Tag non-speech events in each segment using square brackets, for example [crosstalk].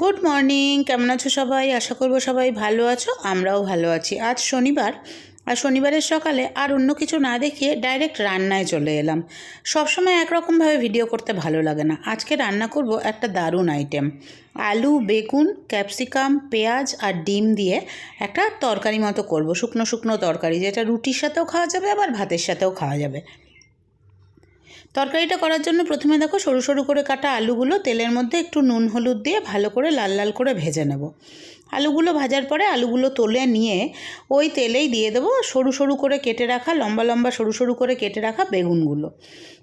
Good morning কেমন আছো সবাই? আশা করব সবাই ভালো আছো, আমরাও ভালো আছি। আজ শনিবার, আর শনিবারের সকালে আর অন্য কিছু না দেখিয়ে ডাইরেক্ট রান্নায় চলে এলাম। সবসময় একরকমভাবে ভিডিও করতে ভালো লাগে না। আজকে রান্না করব একটা দারুণ আইটেম আলু, বেগুন ক্যাপসিকাম পেঁয়াজ আর ডিম দিয়ে একটা তরকারি মতো করব। শুকনো শুকনো তরকারি, যেটা রুটির সাথেও খাওয়া যাবে, আবার ভাতের সাথেও খাওয়া যাবে। তরকারিটা করার জন্য প্রথমে দেখো সরু সরু করে কাটা আলুগুলো, তেলের মধ্যে একটু নুন হলুদ দিয়ে ভালো করে লাল লাল করে ভেজে নেব। আলুগুলো ভাজার পরে আলুগুলো তুলে নিয়ে ওই তেলেই দিয়ে দেবো সরু সরু করে কেটে রাখা, লম্বা লম্বা সরু সরু করে কেটে রাখা বেগুনগুলো।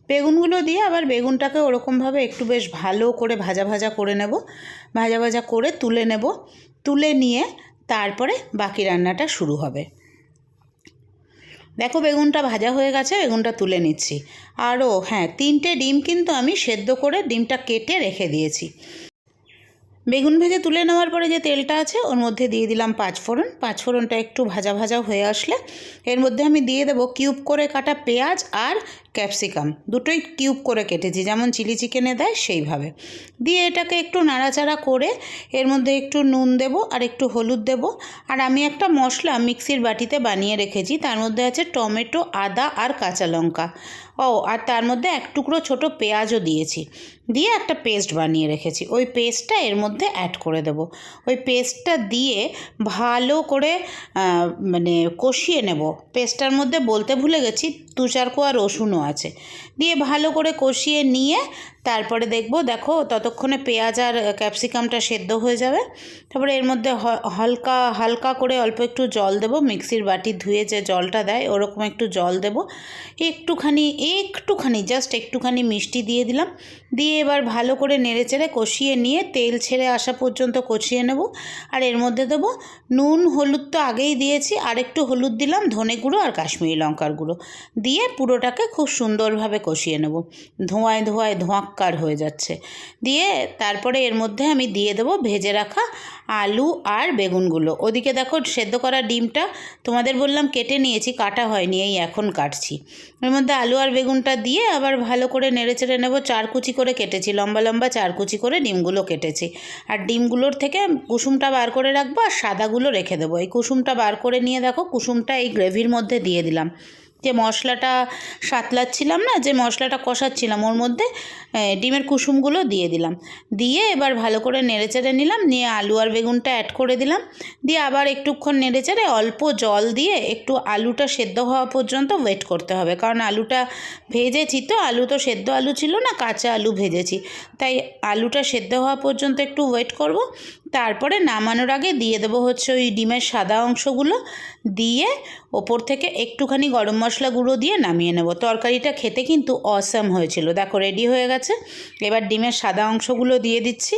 বেগুনগুলো দিয়ে আবার বেগুনটাকে ওরকমভাবে একটু বেশ ভালো করে ভাজা ভাজা করে নেব। ভাজা ভাজা করে তুলে নেব। তুলে নিয়ে তারপরে বাকি রান্নাটা শুরু হবে। দেখো বেগুনটা ভাজা হয়ে গেছে, বেগুনটা তুলে নিচ্ছি। আরও হ্যাঁ তিনটে ডিম কিন্তু আমি সেদ্ধ করে ডিমটা কেটে রেখে দিয়েছি। বেগুন ভেজে তুলে নেওয়ার পরে যে তেলটা আছে, ওর মধ্যে দিয়ে দিলাম পাঁচফোড়ন। পাঁচফোড়নটা একটু ভাজা ভাজা হয়ে আসলে, এর মধ্যে আমি দিয়ে দেবো কিউব করে কাটা পেঁয়াজ আর ক্যাপসিকাম, দুটোই কিউব করে কেটেছি, যেমন চিলি চিকেনে দেয় সেইভাবে। দিয়ে এটাকে একটু নাড়াচাড়া করে এর মধ্যে একটু নুন দেব আর একটু হলুদ দেব। আর আমি একটা মশলা মিক্সির বাটিতে বানিয়ে রেখেছি, তার মধ্যে আছে টমেটো, আদা আর কাঁচা লঙ্কা। ও, আর তার মধ্যে এক টুকরো ছোটো পেঁয়াজও দিয়েছি। দিয়ে একটা পেস্ট বানিয়ে রেখেছি, ওই পেস্টটা এর মধ্যে অ্যাড করে দেব। ওই পেস্টটা দিয়ে ভালো করে মানে কষিয়ে নেব। পেস্টটার মধ্যে বলতে ভুলে গেছি কুয়া কোয়া রসুনও আছে। দিয়ে ভালো করে কষিয়ে নিয়ে তারপরে দেখব, দেখো ততক্ষণে পেঁয়াজ আর ক্যাপসিকামটা সেদ্ধ হয়ে যাবে। তারপরে এর মধ্যে হালকা হালকা করে অল্প একটু জল দেব, মিক্সির বাটি ধুয়ে যে জলটা দেয় ওরকম একটু জল দেব। একটুখানি একটুখানি জাস্ট একটুখানি মিষ্টি দিয়ে দিলাম। দিয়ে এবার ভালো করে নেড়ে চেড়ে কষিয়ে নিয়ে তেল ছেড়ে আসা পর্যন্ত কষিয়ে নেব। আর এর মধ্যে দেবো নুন, হলুদ তো আগেই দিয়েছি, আর একটু হলুদ দিলাম, ধনে গুঁড়ো আর কাশ্মীরি লঙ্কার গুঁড়ো। দিয়ে পুরোটাকে খুব সুন্দরভাবে কষিয়ে নেব। ধোঁয়ায় ধোঁয়ায় ধোঁয়াক্কার হয়ে যাচ্ছে। দিয়ে তারপরে এর মধ্যে আমি দিয়ে দেবো ভেজে রাখা আলু আর বেগুনগুলো। ওদিকে দেখো সেদ্ধ করা ডিমটা তোমাদের বললাম কেটে নিয়েছি, কাটা হয়নি, এই এখন কাটছি। এর মধ্যে আলু আর বেগুনটা দিয়ে আবার ভালো করে নেড়ে চেড়ে নেব, চার কুচি করে কেটেছি, লম্বা লম্বা চার কুচি করে ডিমগুলো কেটেছি। আর ডিমগুলোর থেকে কুসুমটা বার করে রাখব আর সাদাগুলো রেখে দেবো। এই কুসুমটা বার করে নিয়ে দেখো, কুসুমটা এই গ্রেভির মধ্যে দিয়ে দিলাম। যে মশলাটা সাতলাচ্ছিলাম না, যে মশলাটা কষাচ্ছিলাম, ওর মধ্যে ডিমের কুসুমগুলো দিয়ে দিলাম। দিয়ে এবার ভালো করে নেড়েচেড়ে নিলাম, নিয়ে আলু আর বেগুনটা অ্যাড করে দিলাম। দিয়ে আবার একটুক্ষণ নেড়েচেড়ে অল্প জল দিয়ে একটু আলুটা সেদ্ধ হওয়া পর্যন্ত ওয়েট করতে হবে। কারণ আলুটা ভেজেছি তো, আলু তো সেদ্ধ আলু ছিল না, কাঁচা আলু ভেজেছি। তাই আলুটা সেদ্ধ হওয়া পর্যন্ত একটু ওয়েট করব। তারপরে নামানোর আগে দিয়ে দেবো হচ্ছে ওই ডিমের সাদা অংশগুলো, দিয়ে ওপর থেকে একটুখানি গরম মশলা গুঁড়ো দিয়ে নামিয়ে নেব। তরকারিটা খেতে কিন্তু অসাম হয়েছিল। দেখো রেডি হয়ে গেছে। এবার ডিমের সাদা অংশগুলো দিয়ে দিচ্ছি।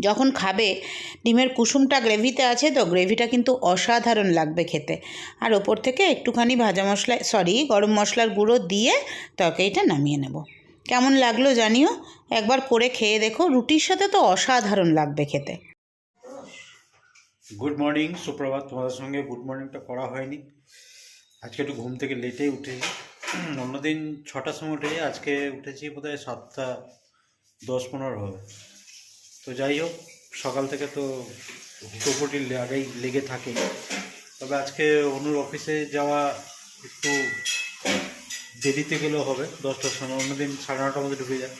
যখন খাবে, ডিমের কুসুমটা গ্রেভিতে আছে তো গ্রেভিটা কিন্তু অসাধারণ লাগবে খেতে। আর ওপর থেকে একটুখানি ভাজা মশলা সরি গরম মশলার গুঁড়ো দিয়ে তরকারিটা নামিয়ে নেব। কেমন লাগল জানিও? একবার করে খেয়ে দেখো। রুটির সাথে তো অসাধারণ লাগবে খেতে। গুড মর্নিং, সুপ্রভাত। তোমাদের সঙ্গে গুড মর্নিংটা করা হয়নি। আজকে একটু ঘুম থেকে লেটেই উঠেছি অন্যদিন ছটার সময় উঠেছি আজকে উঠেছি বোধহয় সাতটা দশ পনেরো হবে। তো যাই হোক, সকাল থেকে তো হুটোপুটি আগেই লেগে থাকে। তবে আজকে অনুর অফিসে যাওয়া একটু দেরিতে গেলেও হবে, দশটার সময়, অন্যদিন সাড়ে নটার মধ্যে ঢুকে যায়।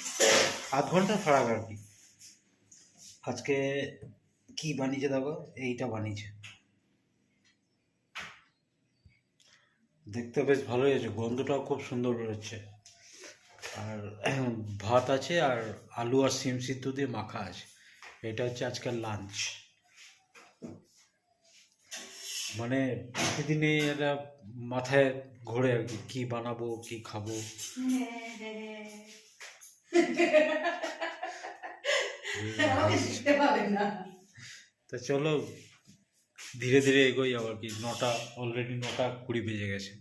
আধ ঘণ্টা ফারাক আর কি? আজকে কি বানিয়েছে দেখো? এইটা বানিয়েছে। দেখতে বেশ ভালোই আছে গন্ধটাও খুব সুন্দর বেরোচ্ছে। আর ভাত আছে আর আলু আর সিম সিদ্ধ দিয়ে মাখা আছে। এটা হচ্ছে আজকের লাঞ্চ মানে প্রতিদিনই এটা মাথায় ঘোরে আর কি কী বানাবো কি খাব। তা চলো ধীরে ধীরে এগোই আবার কি নটা অলরেডি নটা কুড়ি বেজে গেছে।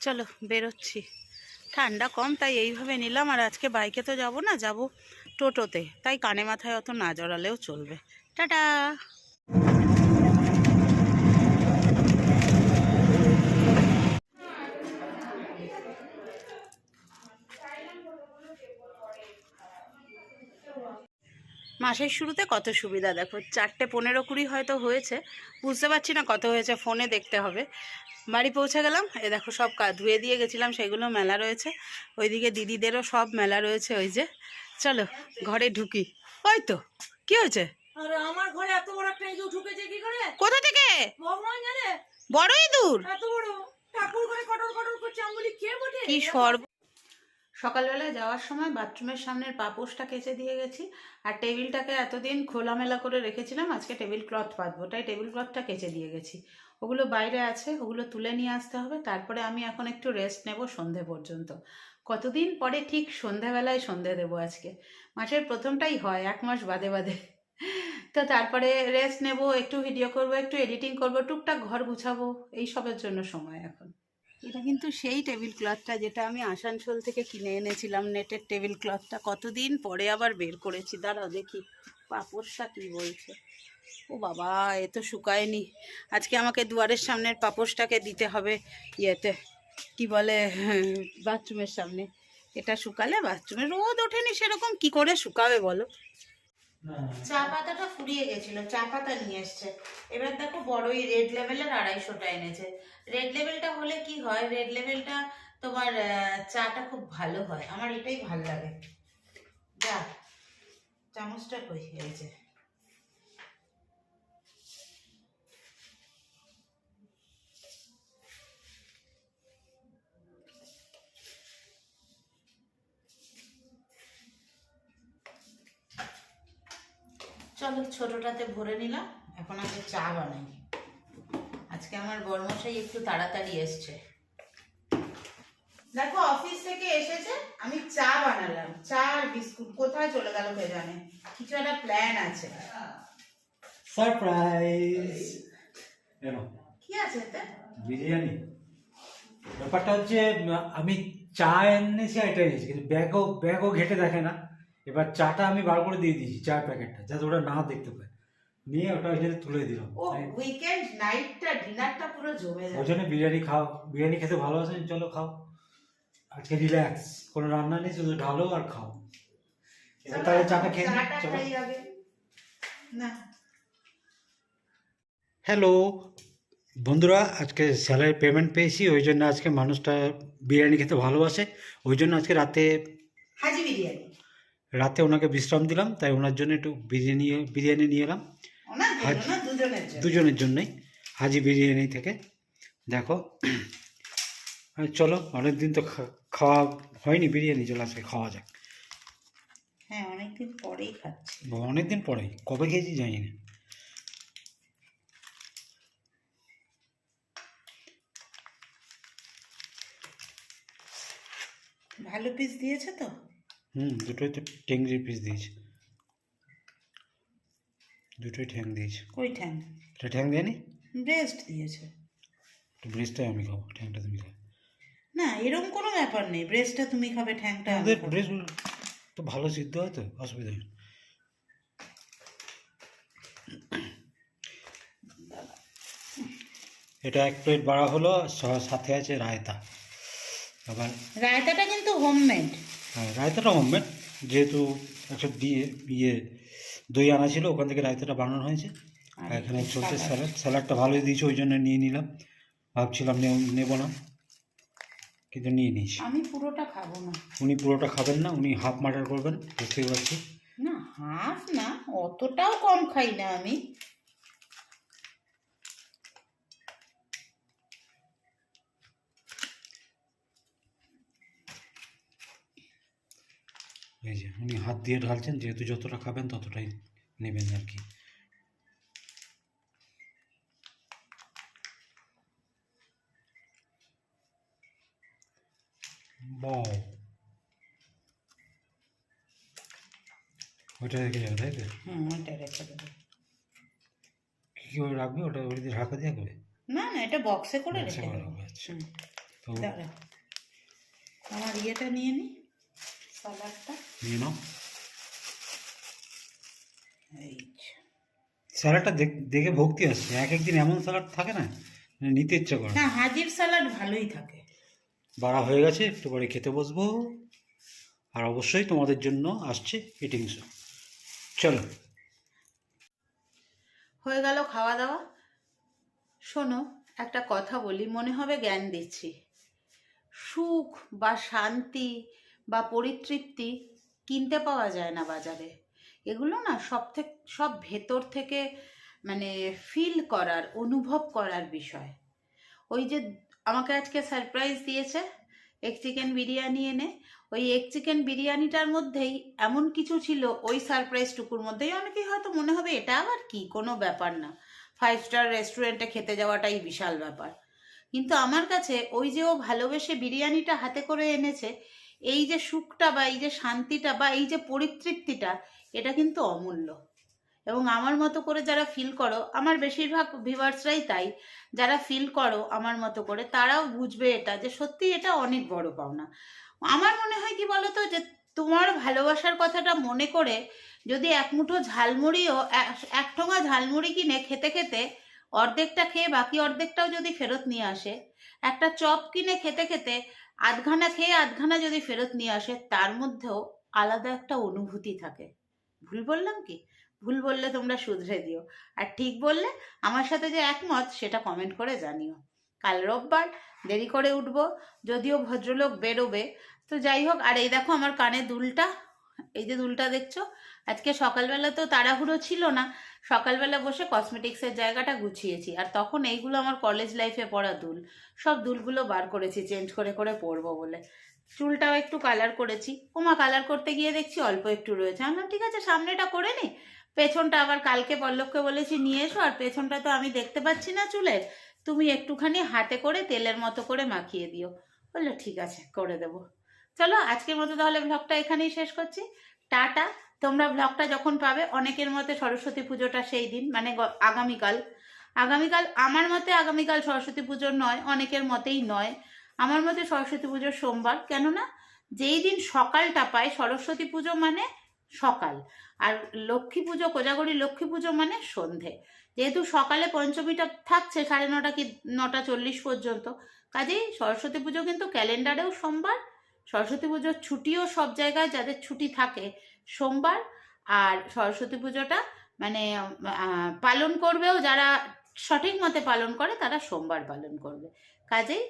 চলো বেরোচ্ছি। ঠান্ডা কম তাই এইভাবে নিলাম আর আজকে বাইকে তো যাব না যাব টোটোতে, তাই কানে মাথায় অত না জড়ালেও চলবে। টাটা! মাসের শুরুতে কত সুবিধা, দেখো, চারটে পনেরো কুড়ি হয়তো হয়েছে। বুঝতে পারছি না কত হয়েছে, ফোনে দেখতে হবে। বাড়ি পৌঁছে গেলাম, এ দেখো সব ধুয়ে দিয়ে গেছিলাম, সেগুলো মেলা রয়েছে। ওইদিকে দিদিদেরও সব মেলা রয়েছে, ওই যে। চলো ঘরে ঢুকি। ওই তো কি হয়েছে? আমার ঘরে এত বড় একটা ইঁদুর ঢুকেছে কি করে? কোথা থেকে? ভগবান জানে? বড়ই দূর এত বড়। ঠাকুর করে কটর কটর করছে আমি বলি কে বটে? কি সর্ব সকালবেলায় যাওয়ার সময় বাথরুমের সামনের পাপোশটা কেচে দিয়ে গেছি আর টেবিলটাকে এতদিন খোলামেলা করে রেখেছিলাম আজকে টেবিল ক্লথ পাতবো তাই টেবিল ক্লথটা কেচে দিয়ে গেছি। ওগুলো বাইরে আছে ওগুলো তুলে নিয়ে আসতে হবে তারপরে আমি এখন একটু রেস্ট নেব সন্ধে পর্যন্ত। কতদিন পরে ঠিক সন্ধেবেলায় সন্ধে দেবো আজকে? মাসের প্রথমটাই হয়, এক মাস বাদে বাদে। তো তারপরে রেস্ট নেব, একটু ভিডিও করব, একটু এডিটিং করব, টুকটাক ঘর গুছাবো, এই সবের জন্য সময় এখন। এটা কিন্তু সেই টেবিল ক্লথটা যেটা আমি আসানসোল থেকে কিনে এনেছিলাম, নেটের টেবিল ক্লথটা কতদিন পরে আবার বের করেছি? দাঁড়াও দেখি পাপড়টা কী বলছে? ও বাবা, এ তো শুকায়নি। আজকে আমাকে দুয়ারের সামনের পাপোশটাকে দিতে হবে ইয়েতে। কি বলে, [laughs] বাথরুমের সামনে। এটা শুকালে বাথরুমে রোদ ওঠেনি, সেরকম কি করে শুকাবে বলো? চা পাতাটা ফুরিয়ে গেছিল, চা পাতা নিয়ে এসছে। এবার দেখো বড়ই রেড লেভেলের আড়াইশোটা এনেছে। রেড লেভেলটা হলে কি হয়? রেড লেভেলটা তোমার চাটা খুব ভালো হয়। আমার এটাই ভালো লাগে। যা, চামচটা কই? এই যে। চলো ছোটটাতে ভরে নিলাম। এখন আগে চা বানাই। আজকে আমার বর্মশাই একটু তাড়াতাড়ি এসছে। দেখো অফিস থেকে এসেছে আমি চা বানালাম। চা আর বিস্কুট কোথায় চলে গেল কে জানে? কিছু একটা প্ল্যান আছে। সারপ্রাইজ কি আছে এতে? বিরিয়ানি। ব্যাপারটা হচ্ছে আমি চা এনেছি আর এটা এনেছি কিন্তু ব্যাগও ব্যাগও ঘেটে দেখে না। এবার চাটা আমি বার করে দিয়ে দিয়েছি চার প্যাকেটটা যাতে ওরা না দেখতে পায়। নিয়ে ওটা এখানে তুলে দিলাম। ও উইকেন্ড নাইটটা ডিনারটা পুরো জমে ওই যাবে জন্য বিরিয়ানি খাও বিরিয়ানি খেতে ভালোবাসেন চলো খাও। আজকে রিল্যাক্স কোনো রান্না নেই শুধু ঢালো আর খাও। এবার তাহলে চাটা খেয়ে চলো। না। হ্যালো বন্ধুরা আজকে স্যালারি পেমেন্ট পেয়েছি ওই জন্য আজকে মানুষটা বিরিয়ানি খেতে ভালোবাসে ওই জন্য আজকে রাতে হাজি বিরিয়ানি। রাতে ওনাকে বিশ্রাম দিলাম তাই ওনার জন্য একটু বিরিয়ানি বিরিয়ানি নিয়ে এলাম। দুজনের জন্য। জন্যই হাজি বিরিয়ানি থেকে। দেখো চলো অনেক দিন তো খা- খাওয়া হয়নি বিরিয়ানি চলো আজকে খাওয়া যাক। হ্যাঁ অনেকদিন পরেই খাচ্ছি। অনেক দিন পরেই কবে খেয়েছি জানি না। ভালো পিস দিয়েছে তো? হুম দুটোই তো টেংরির পিস দিয়েছে। দুটোই ঠ্যাং দিয়েছে। ওই ঠ্যাং? এটা ঠ্যাং দেয়নি? ব্রেস্ট দিয়েছে। ব্রেস্টটাই আমি খাব ঠ্যাংটা তুমি খাও না এরকম কোনো ব্যাপার নেই ব্রেস্টটা তুমি খাবে ঠ্যাংটা আমাদের খাব। তো ভালো সিদ্ধ হয় তো অসুবিধা নেই। এটা এক প্লেট বাড়া হলো সাথে আছে রায়তা। আবার রায়তাটা কিন্তু হোমমেড রায়তাটা হোমমেড যেহেতু একটা দিয়ে ইয়ে দই আনা ছিল ওখান থেকে রায়তাটা বানানো হয়েছে। আর এখানে চলছে স্যালাড স্যালাডটা ভালোই দিয়েছে ওই জন্য নিয়ে নিলাম। ভাবছিলাম নেব- নেব না কিন্তু নিয়ে নিয়েছি। আমি পুরোটা খাব না। উনি পুরোটা খাবেন না উনি হাফ মার্ডার করবেন বুঝতেই পারছি না হাফ না অতটাও কম খাই না আমি। এই যে উনি হাত দিয়ে ঢালছেন যেহেতু যতটা খাবেন ততটাই নেবেন আর কি। ওইটা রেখে যাবে তাই তো? কী করে রাখবে? ওটা ওই ঢাকা দিয়ে রাখবে না না এটা বক্সে করে রেখে দেবো। আচ্ছা। আমার ইয়েটা নিয়ে নি। সালাডটা নিয়ে নাও। এই স্যালাডটা দেখ- ভক্তি আসছে। এক একদিন এমন স্যালাড থাকে না নিতে ইচ্ছা করে। না হাজির সালাড ভালোই থাকে। বাড়া হয়ে গেছে একটু পরে খেতে বসবো। আর অবশ্যই তোমাদের জন্য আসছে ইটিং শো চলো। হয়ে গেল খাওয়া দাওয়া। শোনো একটা কথা বলি মনে হবে জ্ঞান দিচ্ছি। সুখ বা শান্তি বা পরিতৃপ্তি কিনতে পাওয়া যায় না বাজারে। এগুলো না সব থেকে, সব ভেতর থেকে মানে ফিল করার, অনুভব করার বিষয়। ওই যে আমাকে আজকে সারপ্রাইজ দিয়েছে এক চিকেন বিরিয়ানি এনে। ওই এক চিকেন বিরিয়ানিটার মধ্যেই এমন কিছু ছিল ওই সারপ্রাইজটুকুর মধ্যেই। অনেকেই হয়তো মনে হবে, এটা আবার কি? কোনো ব্যাপার না। ফাইভ স্টার রেস্টুরেন্টে খেতে যাওয়াটাই বিশাল ব্যাপার। কিন্তু আমার কাছে ওই যে ও ভালোবেসে বিরিয়ানিটা হাতে করে এনেছে এই যে সুখটা বা এই যে শান্তিটা বা এই যে পরিতৃপ্তিটা, এটা কিন্তু অমূল্য। এবং আমার মতো করে যারা ফিল করো, আমার বেশিরভাগ ভিভার্সরাই তাই। যারা ফিল করো আমার মতো করে, তারাও বুঝবে এটা যে সত্যি এটা অনেক বড় পাওনা। আমার মনে হয় কি বলতো যে তোমার ভালোবাসার কথাটা মনে করে যদি এক মুঠো ঝালমুড়িও এক- ঠোঙা ঝালমুড়ি কিনে খেতে খেতে অর্ধেকটা খেয়ে বাকি অর্ধেকটাও যদি ফেরত নিয়ে আসে, একটা চপ কিনে খেতে খেতে আধখানা খেয়ে আধখানা যদি ফেরত নিয়ে আসে, তার মধ্যেও আলাদা একটা অনুভূতি থাকে। ভুল বললাম কি? ভুল বললে তোমরা শুধরে দিও। আর ঠিক বললে আমার সাথে যে একমত, সেটা কমেন্ট করে জানিও। কাল রোববার দেরি করে উঠবো, যদিও ভদ্রলোক বেরোবে। তো যাই হোক, আর এই দেখো আমার কানে দুলটা, এই যে দুলটা দেখছ আজকে সকালবেলা তো তাড়াহুড়ো ছিল না। সকালবেলা বসে কসমেটিক্সের জায়গাটা গুছিয়েছি। আর তখন এইগুলো আমার কলেজ লাইফে পড়া দুল। সব দুলগুলো বার করেছি চেঞ্জ করে করে পরবো বলে। চুলটাও একটু কালার করেছি। ওমা কালার করতে গিয়ে দেখছি অল্প একটু রয়েছে। আমি ঠিক আছে, সামনেটা করে নি। পেছনটা আবার কালকে পল্লবকে বলেছি, নিয়ে এসো। আর পেছনটা তো আমি দেখতে পাচ্ছি না চুলের। তুমি একটুখানি হাতে করে তেলের মতো করে মাখিয়ে দিও। বলল, ঠিক আছে, করে দেবো। চলো, আজকের মতো তাহলে ব্লগটা এখানেই শেষ করছি। টাটা। তোমরা ব্লগটা যখন পাবে, অনেকের মতে সরস্বতী পুজোটা সেই দিন মানে আগামীকাল। আগামীকাল আমার মতে আগামীকাল সরস্বতী পুজো নয়, অনেকের মতেই নয়। আমার মতে সরস্বতী পুজোর সোমবার, কেননা যেই দিন সকালটা পায়, সরস্বতী পুজো মানে সকাল, আর লক্ষ্মী পুজো, কোজাগরী লক্ষ্মী পুজো মানে সন্ধে। যেহেতু সকালে পঞ্চমীটা থাকছে, সাড়ে নটা কি, নটা চল্লিশ পর্যন্ত, কাজেই সরস্বতী পুজো কিন্তু ক্যালেন্ডারেও সোমবার সরস্বতী পুজোর ছুটিও সব জায়গায় যাদের ছুটি থাকে সোমবার আর সরস্বতী পুজোটা মানে পালন করবেও যারা সঠিক মতে পালন করে তারা সোমবার পালন করবে। কাজেই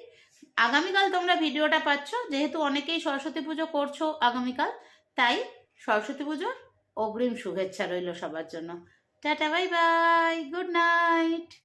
আগামীকাল তোমরা ভিডিওটা পাচ্ছ, যেহেতু অনেকেই সরস্বতী পুজো করছ আগামীকাল, তাই সরস্বতী পুজোর অগ্রিম শুভেচ্ছা রইল সবার জন্য। Tata, bye bye, good night.